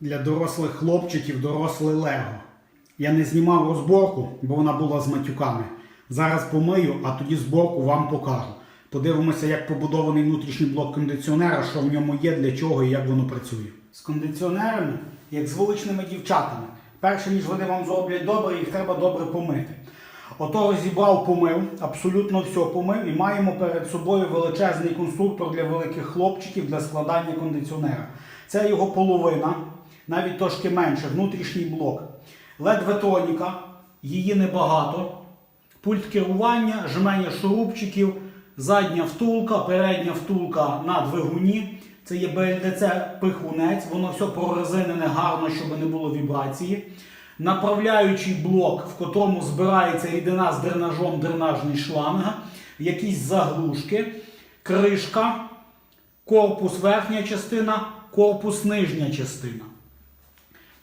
для дорослих хлопчиків доросле Лего. Я не знімав розборку, бо вона була з матюками. Зараз помию, а тоді зборку вам покажу. Подивимося, як побудований внутрішній блок кондиціонера, що в ньому є, для чого і як воно працює. З кондиціонерами, як з вуличними дівчатами. Перше, ніж вони вам зроблять добре, їх треба добре помити. Ото розібрав, помив, абсолютно все помив і маємо перед собою величезний конструктор для великих хлопчиків для складання кондиціонера. Це його половина, навіть трошки менше, внутрішній блок. LED-ветроніка, її небагато. Пульт керування, жмення шурупчиків, задня втулка, передня втулка на двигуні. Це є БЛДЦ пихунець, воно все прорезинене гарно, щоб не було вібрації. Направляючий блок, в котрому збирається рідина з дренажом, дренажний шланг, якісь заглушки, кришка, корпус верхня частина, корпус нижня частина.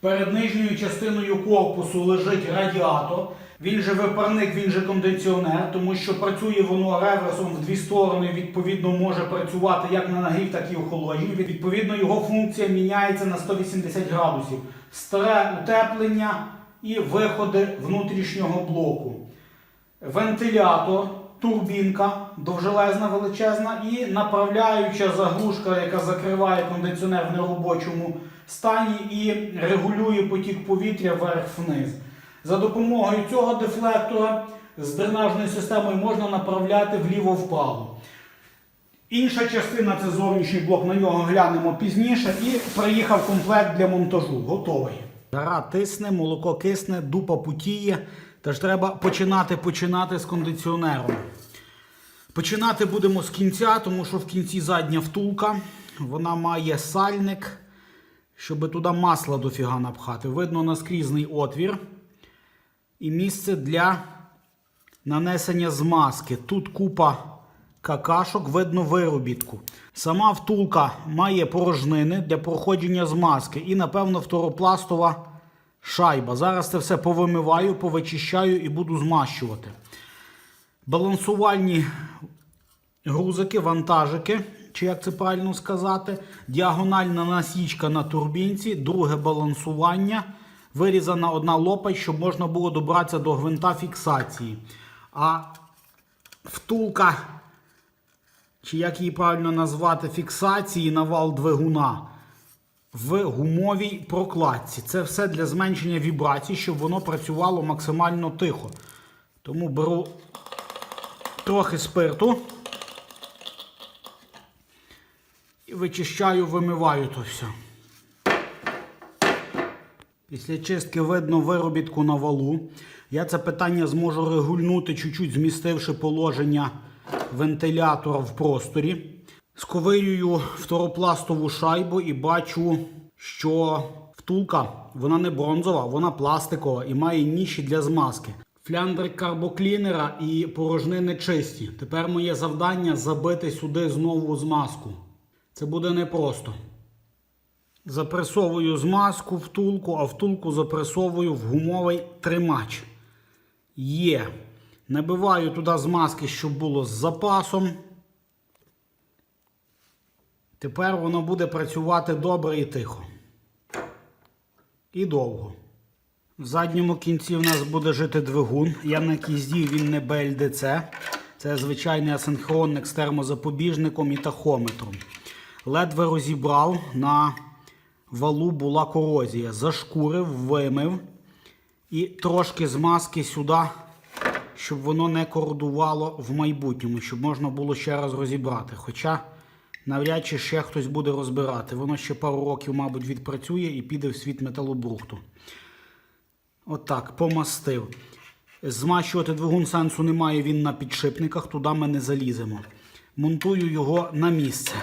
Перед нижньою частиною корпусу лежить радіатор. Він же випарник, він же кондиціонер, тому що працює воно реверсом в дві сторони. Відповідно, може працювати як на нагрів, так і охолодженні. Відповідно, його функція міняється на 180 градусів. Старе утеплення і виходи внутрішнього блоку. Вентилятор, турбінка довжелезна величезна і направляюча заглушка, яка закриває кондиціонер в неробочому стані і регулює потік повітря вверх-вниз. За допомогою цього дефлектора з дренажною системою можна направляти вліво-вправо. Інша частина це зовнішній блок, на нього глянемо пізніше. І приїхав комплект для монтажу. Готовий. Гара тисне, молоко кисне, дупа путіє. Тож треба починати починати з кондиціонером. Починати будемо з кінця, тому що в кінці задня втулка. Вона має сальник, щоб туди масла дофіга напхати. Видно наскрізний отвір. І місце для нанесення змазки. Тут купа какашок, видно виробітку. Сама втулка має порожнини для проходження змазки і, напевно, фторопластова шайба. Зараз це все повимиваю, повичищаю і буду змащувати. Балансувальні грузики, вантажики, чи як це правильно сказати, діагональна насічка на турбінці, друге балансування, вирізана одна лопать, щоб можна було добратися до гвинта фіксації. А втулка, чи як її правильно назвати, фіксації на вал двигуна в гумовій прокладці. Це все для зменшення вібрацій, щоб воно працювало максимально тихо. Тому беру трохи спирту і вичищаю, вимиваю то все. Після чистки видно виробітку на валу. Я це питання зможу регульнути, чуть-чуть змістивши положення вентилятора в просторі. Сковирюю фторопластову шайбу і бачу, що втулка вона не бронзова, вона пластикова і має ніші для змазки. Фляндри карбоклінера і порожнини чисті. Тепер моє завдання забити сюди знову змазку. Це буде непросто. Запресовую змазку втулку, а втулку запресовую в гумовий тримач. Є. Набиваю туди змазки, щоб було з запасом. Тепер воно буде працювати добре і тихо. І довго. В задньому кінці в нас буде жити двигун. Я на кізді він не БЛДЦ. Це звичайний асинхронник з термозапобіжником і тахометром. Ледве розібрав, на валу була корозія. Зашкурив, вимив і трошки змазки сюди, щоб воно не кородувало в майбутньому, щоб можна було ще раз розібрати. Хоча навряд чи ще хтось буде розбирати. Воно ще пару років, мабуть, відпрацює і піде в світ металобрухту. Отак, помастив. Змащувати двигун сенсу немає, він на підшипниках, туди ми не заліземо. Монтую його на місце.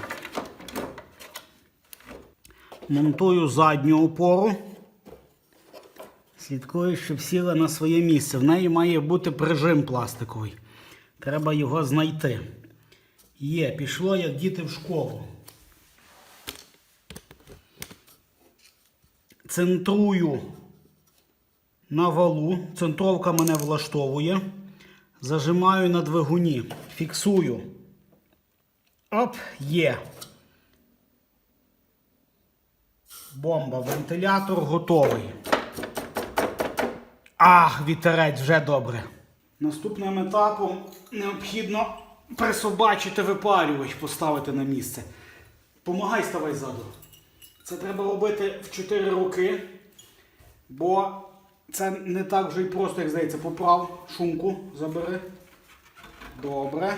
Монтую задню опору. Слідкую, щоб сіла на своє місце. В неї має бути прижим пластиковий. Треба його знайти. Є, пішло як діти в школу. Центрую на валу. Центровка мене влаштовує. Зажимаю на двигуні. Фіксую. Оп, є. Бомба, вентилятор готовий. Ах, вітерець вже добре. Наступним етапом необхідно присобачити випарювач, поставити на місце. Помагай ставай ззаду. Це треба робити в 4 роки, бо це не так вже й просто, як здається, поправ шумку забери. Добре.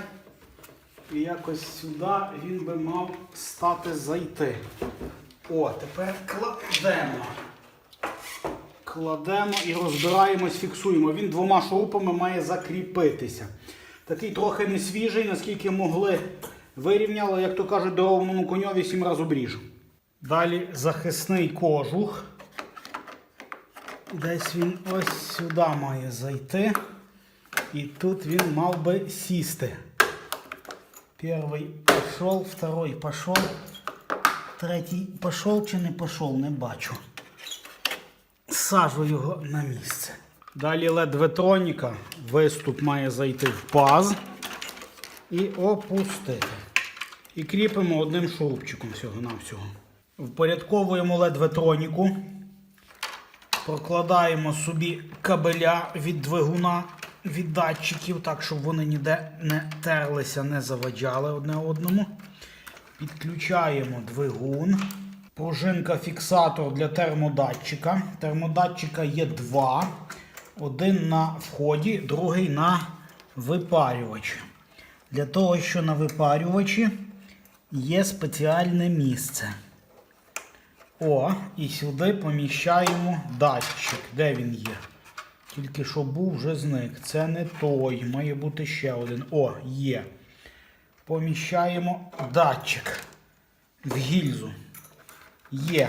І якось сюди він би мав стати зайти. О, тепер кладемо. Кладемо і розбираємось, фіксуємо. Він двома шурупами має закріпитися. Такий трохи не свіжий, наскільки могли вирівняли, як то кажуть, дорованому коньові сім разів обріж. Далі захисний кожух. Десь він ось сюди має зайти. І тут він мав би сісти. Перший пішов, второй пішов. Третій пішов чи не пішов, не бачу. Сажу його на місце. Далі LED ветроніка. Виступ має зайти в паз і опустити. І кріпимо одним шурупчиком всього-навсього. Впорядковуємо LED ветроніку. Прокладаємо собі кабеля від двигуна, від датчиків, так, щоб вони ніде не терлися, не заваджали одне одному. Підключаємо двигун. Пружинка фіксатор для термодатчика. Термодатчика є два. Один на вході, другий на випарювачі. Для того, що на випарювачі є спеціальне місце. О, і сюди поміщаємо датчик. Де він є? Тільки що був, вже зник. Це не той. Має бути ще один. О, є. Поміщаємо датчик в гільзу. Є.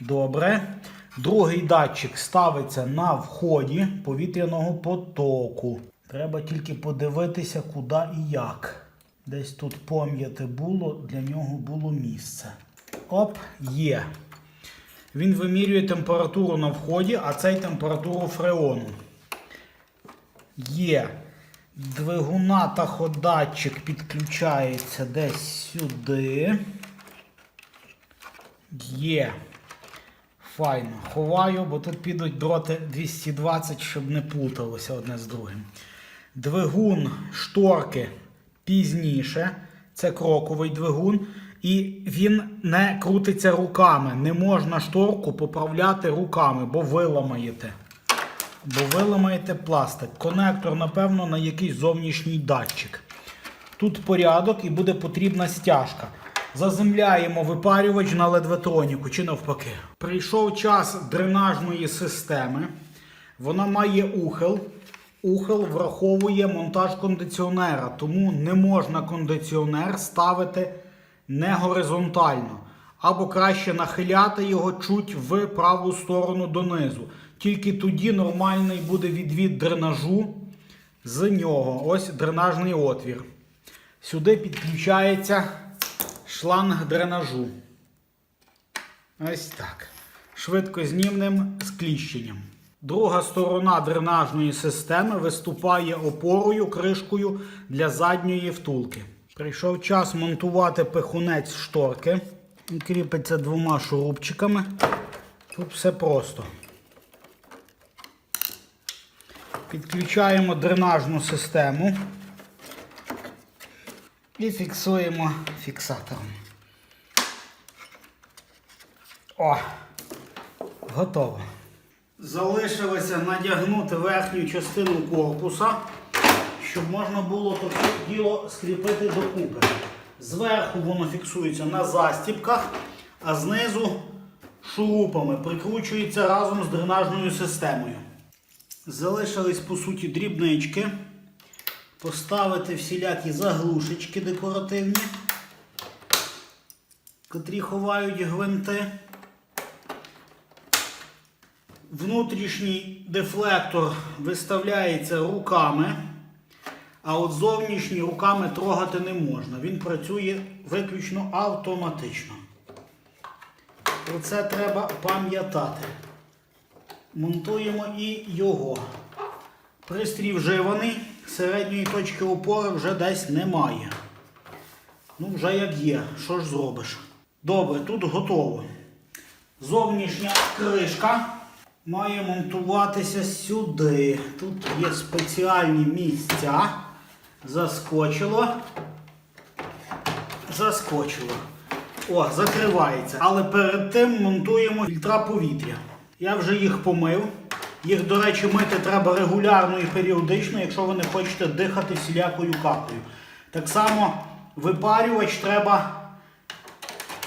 Добре. Другий датчик ставиться на вході повітряного потоку. Треба тільки подивитися, куди і як. Десь тут пом'яте було, для нього було місце. Оп, є. Він вимірює температуру на вході, а цей температуру фреону. Є. Двигуна таходатчик підключається десь сюди. Є. Файно. Ховаю, бо тут підуть дроти 220, щоб не плуталося одне з другим. Двигун шторки пізніше. Це кроковий двигун. І він не крутиться руками. Не можна шторку поправляти руками, бо виламаєте. Бо виламаєте пластик. Конектор, напевно, на якийсь зовнішній датчик. Тут порядок і буде потрібна стяжка. Заземляємо випарювач на ледветроніку чи навпаки. Прийшов час дренажної системи. Вона має ухил. Ухил враховує монтаж кондиціонера, тому не можна кондиціонер ставити не горизонтально. Або краще нахиляти його чуть в праву сторону донизу. Тільки тоді нормальний буде відвід дренажу з нього. Ось дренажний отвір. Сюди підключається шланг дренажу. Ось так. Швидкознімним скліщенням. Друга сторона дренажної системи виступає опорою, кришкою для задньої втулки. Прийшов час монтувати пихунець шторки. Кріпиться двома шурупчиками. Тут все просто. Підключаємо дренажну систему і фіксуємо фіксатором. О, готово. Залишилося надягнути верхню частину корпуса, щоб можна було таке діло скріпити докупи. Зверху воно фіксується на застіпках, а знизу шурупами прикручується разом з дренажною системою. Залишились по суті дрібнички. Поставити всілякі заглушечки декоративні, котрі ховають гвинти. Внутрішній дефлектор виставляється руками, а от зовнішній руками трогати не можна. Він працює виключно автоматично. Про це треба пам'ятати. Монтуємо і його. Пристрій вживаний, середньої точки опори вже десь немає. Ну, вже як є, що ж зробиш. Добре, тут готово. Зовнішня кришка має монтуватися сюди. Тут є спеціальні місця. Заскочило. Заскочило. О, закривається. Але перед тим монтуємо фільтра повітря. Я вже їх помив. Їх, до речі, мити треба регулярно і періодично, якщо ви не хочете дихати всілякою капою. Так само випарювач треба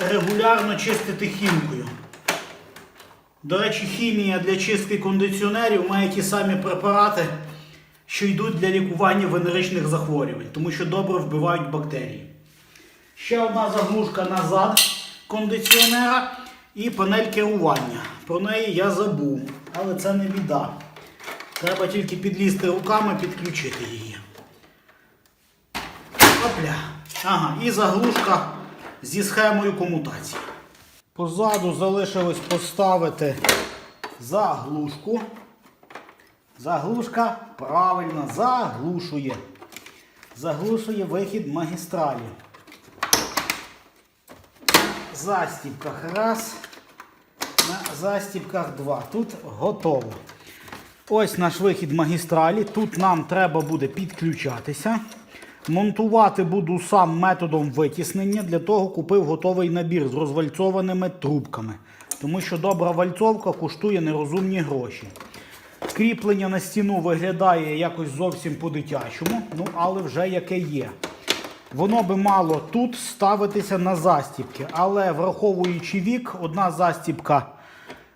регулярно чистити хімкою. До речі, хімія для чистки кондиціонерів має ті самі препарати, що йдуть для лікування венеричних захворювань, тому що добре вбивають бактерії. Ще одна заглушка назад кондиціонера і панель керування. Про неї я забув, але це не біда. Треба тільки підлізти руками, підключити її. Опля. Ага, і заглушка зі схемою комутації. Позаду залишилось поставити заглушку. Заглушка правильно заглушує. Заглушує вихід магістралі. Застібках раз. Застібках два. Тут готово. Ось наш вихід магістралі. Тут нам треба буде підключатися. Монтувати буду сам методом витіснення. Для того купив готовий набір з розвальцованими трубками. Тому що добра вальцовка коштує нерозумні гроші. Кріплення на стіну виглядає якось зовсім по-дитячому, ну але вже яке є. Воно би мало тут ставитися на застібки, але враховуючи вік, одна застібка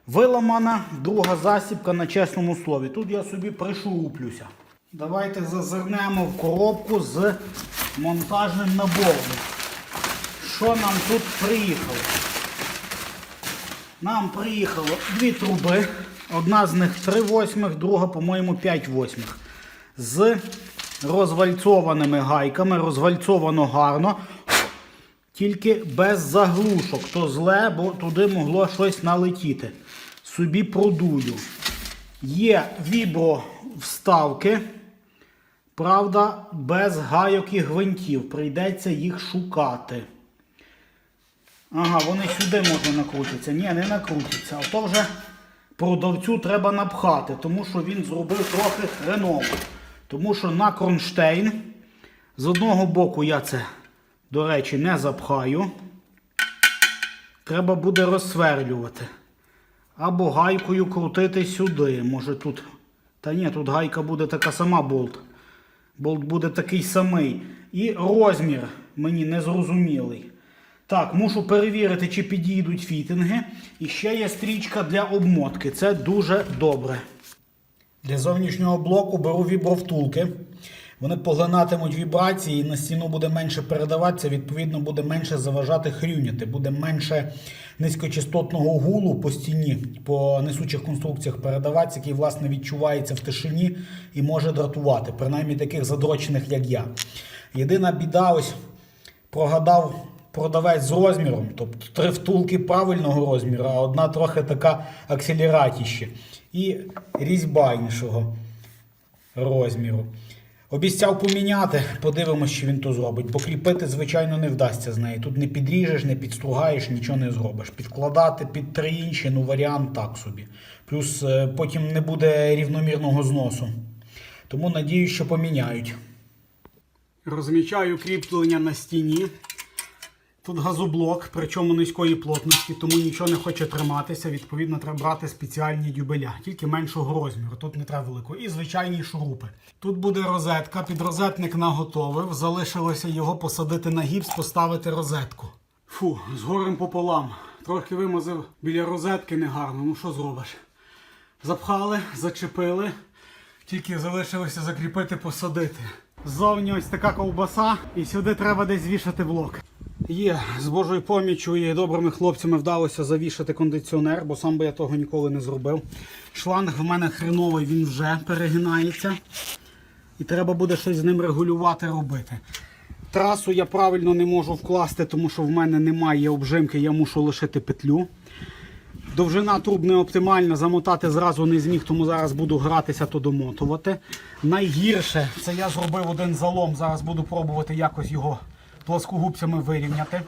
виламана, друга застібка на чесному слові. Тут я собі пришуруплюся. Давайте зазирнемо в коробку з монтажним набором. Що нам тут приїхало? Нам приїхало дві труби. Одна з них 3 восьмих, друга, по-моєму, 5 восьмих. З розвальцованими гайками. Розвальцовано гарно. Тільки без заглушок. То зле, бо туди могло щось налетіти. Собі продую. Є вібро вставки. Правда, без гайок і гвинтів. Прийдеться їх шукати. Ага, вони сюди може накрутяться. Ні, не накрутяться. А то вже продавцю треба напхати, тому що він зробив трохи хреново. Тому що на кронштейн з одного боку я це, до речі, не запхаю. Треба буде розсверлювати. Або гайкою крутити сюди. Може тут. Та ні, тут гайка буде така сама болт. Болт буде такий самий. І розмір мені незрозумілий. Так, мушу перевірити, чи підійдуть фітинги. І ще є стрічка для обмотки. Це дуже добре. Для зовнішнього блоку беру вібровтулки. Вони поглинатимуть вібрації, і на стіну буде менше передаватися, відповідно, буде менше заважати хрюняти, буде менше низькочастотного гулу по стіні, по несучих конструкціях передаватися, який, власне, відчувається в тишині і може дратувати, принаймні таких задрочених, як я. Єдина біда, ось прогадав продавець з розміром, тобто три втулки правильного розміру, а одна трохи така акселератіще. І різьба іншого розміру. Обіцяв поміняти, подивимось, що він то зробить. Бо кріпити, звичайно, не вдасться з неї. Тут не підріжеш, не підстругаєш, нічого не зробиш. Підкладати під три інші, ну варіант так собі. Плюс е, потім не буде рівномірного зносу. Тому надію, що поміняють. Розмічаю кріплення на стіні. Тут газоблок, причому низької плотності, тому нічого не хоче триматися. Відповідно, треба брати спеціальні дюбеля, тільки меншого розміру. Тут не треба великого. І звичайні шурупи. Тут буде розетка, підрозетник наготовив. Залишилося його посадити на гіпс, поставити розетку. Фу, з горем пополам. Трохи вимазав біля розетки негарно. Ну що зробиш? Запхали, зачепили. Тільки залишилося закріпити, посадити. Ззовні ось така ковбаса, і сюди треба десь вішати блок. Є, з Божою поміччю і добрими хлопцями вдалося завішати кондиціонер, бо сам би я того ніколи не зробив. Шланг в мене хреновий, він вже перегинається. І треба буде щось з ним регулювати, робити. Трасу я правильно не можу вкласти, тому що в мене немає обжимки, я мушу лишити петлю. Довжина труб не оптимальна, замотати зразу не зміг, тому зараз буду гратися, то домотувати. Найгірше це я зробив один залом. Зараз буду пробувати якось його плоскогубцями вирівняти.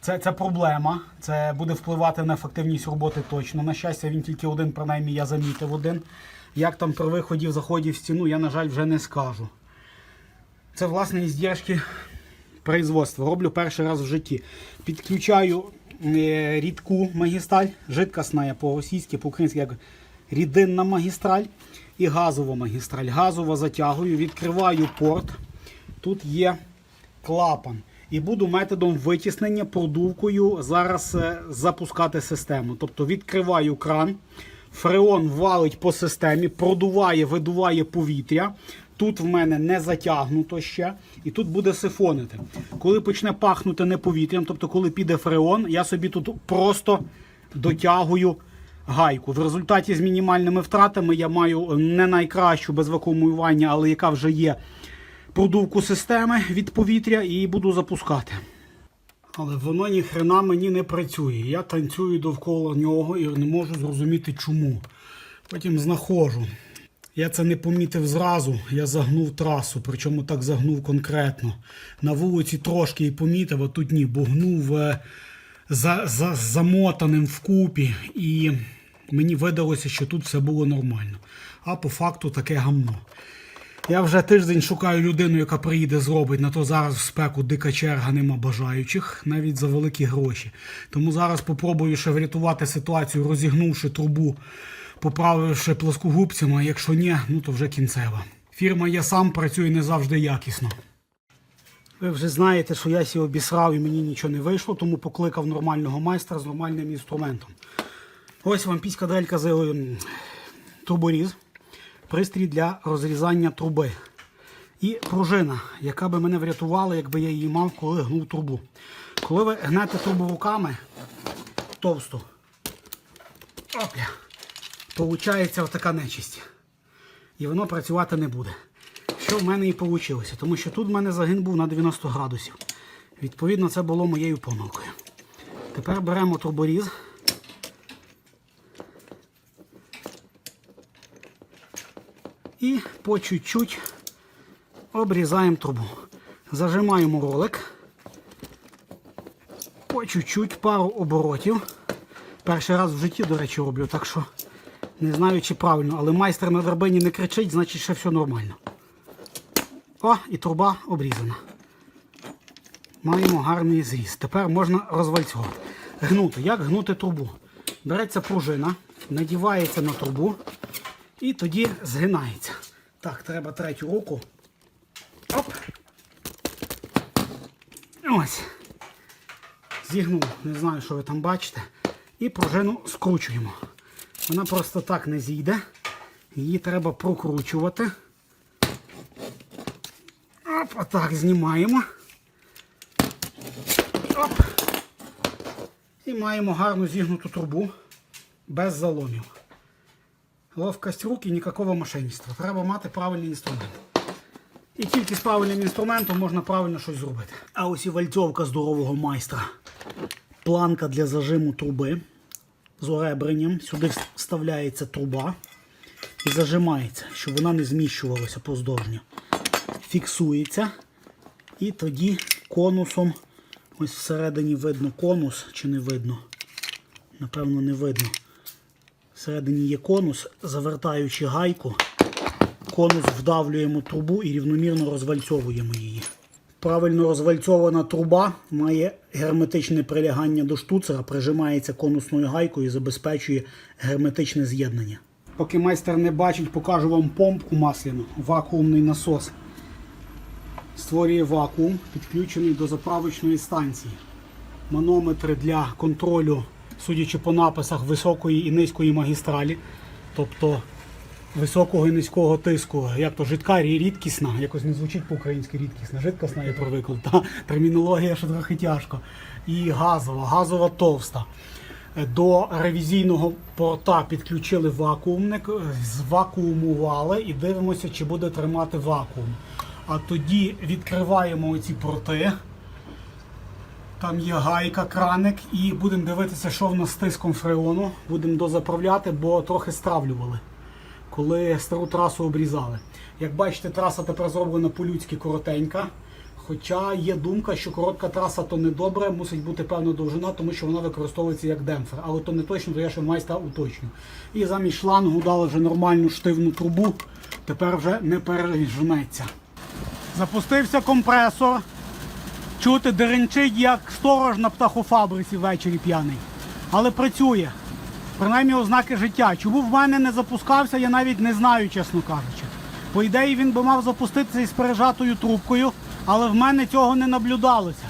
Це, це проблема. Це буде впливати на ефективність роботи точно. На щастя, він тільки один, принаймні, я замітив один. Як там при виході в заході в стіну, я, на жаль, вже не скажу. Це, власне, іздержки производства. Роблю перший раз в житті. Підключаю е, рідку магістраль, жидкосна по-російськи, по-українськи як рідинна магістраль і газова магістраль. Газово затягую, відкриваю порт. Тут є клапан. І буду методом витіснення продувкою зараз е, запускати систему. Тобто відкриваю кран, фреон валить по системі, продуває, видуває повітря. Тут в мене не затягнуто ще, і тут буде сифонити. Коли почне пахнути не повітрям, тобто коли піде фреон, я собі тут просто дотягую гайку. В результаті з мінімальними втратами я маю не найкращу без вакуумування, але яка вже є продувку системи від повітря і буду запускати. Але воно ні хрена мені не працює. Я танцюю довкола нього і не можу зрозуміти чому. Потім знаходжу. Я це не помітив зразу, я загнув трасу, причому так загнув конкретно. На вулиці трошки і помітив, а тут ні, бо гнув е, за, за, замотаним вкупі, і мені видалося, що тут все було нормально. А по факту таке гамно. Я вже тиждень шукаю людину, яка приїде зробить, на то зараз в спеку дика черга нема бажаючих, навіть за великі гроші. Тому зараз попробую ще врятувати ситуацію, розігнувши трубу, поправивши плоскогубцями, а якщо ні, ну то вже кінцева. Фірма я сам працює не завжди якісно. Ви вже знаєте, що я сі обісрав і мені нічого не вийшло, тому покликав нормального майстра з нормальним інструментом. Ось вам піська дрелька з м, труборіз, пристрій для розрізання труби. І пружина, яка би мене врятувала, якби я її мав, коли гнув трубу. Коли ви гнете трубу руками товсту, опля, получається отака нечисть. І воно працювати не буде. Що в мене і вийшло, тому що тут в мене загин був на 90 градусів. Відповідно, це було моєю помилкою. Тепер беремо труборіз. І по чуть-чуть обрізаємо трубу. Зажимаємо ролик. По чуть-чуть, пару оборотів. Перший раз в житті, до речі, роблю, так що не знаю, чи правильно, але майстер на драбині не кричить, значить ще все нормально. О, і труба обрізана. Маємо гарний зріз. Тепер можна розвальцювати. Гнути. Як гнути трубу? Береться пружина, надівається на трубу і тоді згинається. Так, треба третю руку. Оп. Ось. Зігнув, не знаю, що ви там бачите. І пружину скручуємо. Вона просто так не зійде. Її треба прокручувати. Оп, отак знімаємо. Оп. І маємо гарну зігнуту трубу без заломів. Ловкость рук і ніякого мошенництва. Треба мати правильний інструмент. І тільки з правильним інструментом можна правильно щось зробити. А ось і вальцовка здорового майстра. Планка для зажиму труби з оребренням. Сюди вставляється труба і зажимається, щоб вона не зміщувалася поздовжньо. Фіксується. І тоді конусом, ось всередині видно конус чи не видно. Напевно, не видно. Всередині є конус, завертаючи гайку, конус вдавлюємо трубу і рівномірно розвальцьовуємо її. Правильно розвальцьована труба має герметичне прилягання до штуцера, прижимається конусною гайкою і забезпечує герметичне з'єднання. Поки майстер не бачить, покажу вам помпку масляну, вакуумний насос. Створює вакуум, підключений до заправочної станції. Манометри для контролю, судячи по написах, високої і низької магістралі, тобто високого і низького тиску, як то жидка і рідкісна, якось не звучить по-українськи рідкісна, жидкісна я привикла, та термінологія що трохи тяжко. І газова, газова товста. До ревізійного порта підключили вакуумник, звакуумували і дивимося, чи буде тримати вакуум. А тоді відкриваємо оці порти. Там є гайка, краник, і будемо дивитися, що в нас з тиском фреону. Будемо дозаправляти, бо трохи стравлювали, коли стару трасу обрізали. Як бачите, траса тепер зроблена по-людськи коротенька. Хоча є думка, що коротка траса то не добре, мусить бути певна довжина, тому що вона використовується як демпфер. Але то не точно, то я ще майстра уточню. І замість шлангу дали вже нормальну штивну трубу, тепер вже не переженеться. Запустився компресор. Чути деренчить, як сторож на птахофабриці ввечері п'яний. Але працює. Принаймні ознаки життя. Чому в мене не запускався, я навіть не знаю, чесно кажучи. По ідеї він би мав запуститися із пережатою трубкою, але в мене цього не наблюдалося.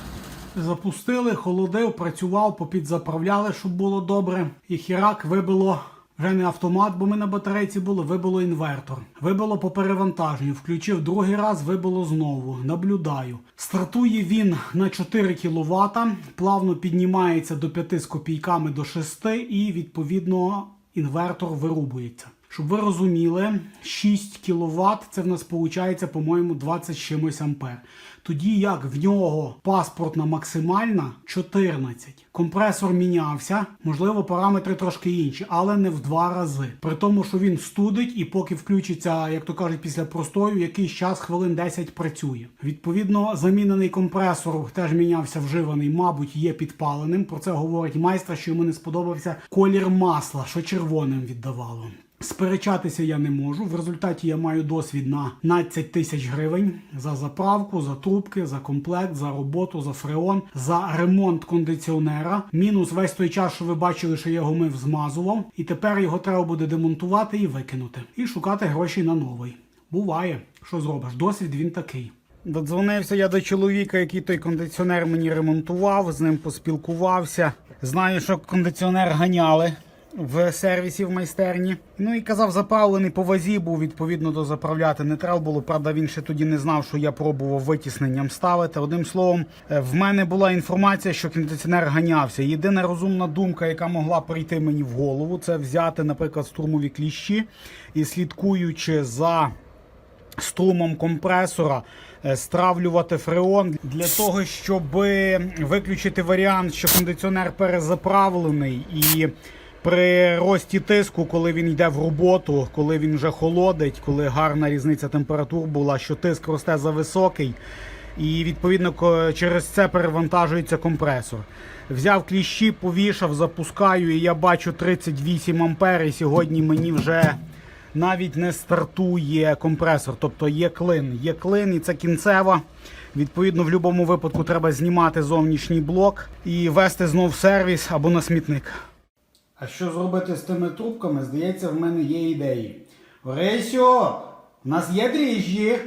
Запустили, холодив, працював, попідзаправляли, щоб було добре. І хірак вибило вже не автомат, бо ми на батарейці були, вибило інвертор. Вибило по перевантаженню. Включив другий раз, вибило знову. Наблюдаю. Стартує він на 4 кВт, плавно піднімається до 5 з копійками до 6 і відповідно інвертор вирубується. Щоб ви розуміли, 6 кВт це в нас виходить, по-моєму, 20 чимось ампер. Тоді як в нього паспортна максимальна 14. Компресор мінявся, можливо, параметри трошки інші, але не в два рази. При тому, що він студить і поки включиться, як то кажуть, після простою, якийсь час, хвилин 10 працює. Відповідно, замінений компресор теж мінявся вживаний, мабуть, є підпаленим. Про це говорить майстер, що йому не сподобався колір масла, що червоним віддавало. Сперечатися я не можу. В результаті я маю досвід на 15 тисяч гривень за заправку, за трубки, за комплект, за роботу, за фреон, за ремонт кондиціонера. Мінус весь той час, що ви бачили, що я його мив, змазував. І тепер його треба буде демонтувати і викинути. І шукати гроші на новий. Буває, що зробиш. Досвід він такий. Додзвонився я до чоловіка, який той кондиціонер мені ремонтував, з ним поспілкувався. Знаю, що кондиціонер ганяли в сервісі в майстерні. Ну і казав, заправлений по вазі був відповідно до заправляти. Не треба було. Правда, він ще тоді не знав, що я пробував витісненням ставити. Одним словом, е, в мене була інформація, що кондиціонер ганявся. Єдина розумна думка, яка могла прийти мені в голову, це взяти, наприклад, штурмові кліщі і слідкуючи за струмом компресора е, стравлювати фреон для того, щоб виключити варіант, що кондиціонер перезаправлений і при рості тиску, коли він йде в роботу, коли він вже холодить, коли гарна різниця температур була, що тиск росте за високий, і відповідно через це перевантажується компресор. Взяв кліщі, повішав, запускаю, і я бачу 38 ампер, і сьогодні мені вже навіть не стартує компресор, тобто є клин. Є клин і це кінцева. Відповідно, в будь-якому випадку треба знімати зовнішній блок і вести знов в сервіс або на смітник. А що зробити з тими трубками? Здається, в мене є ідеї. Оресю, у нас є дріжджі.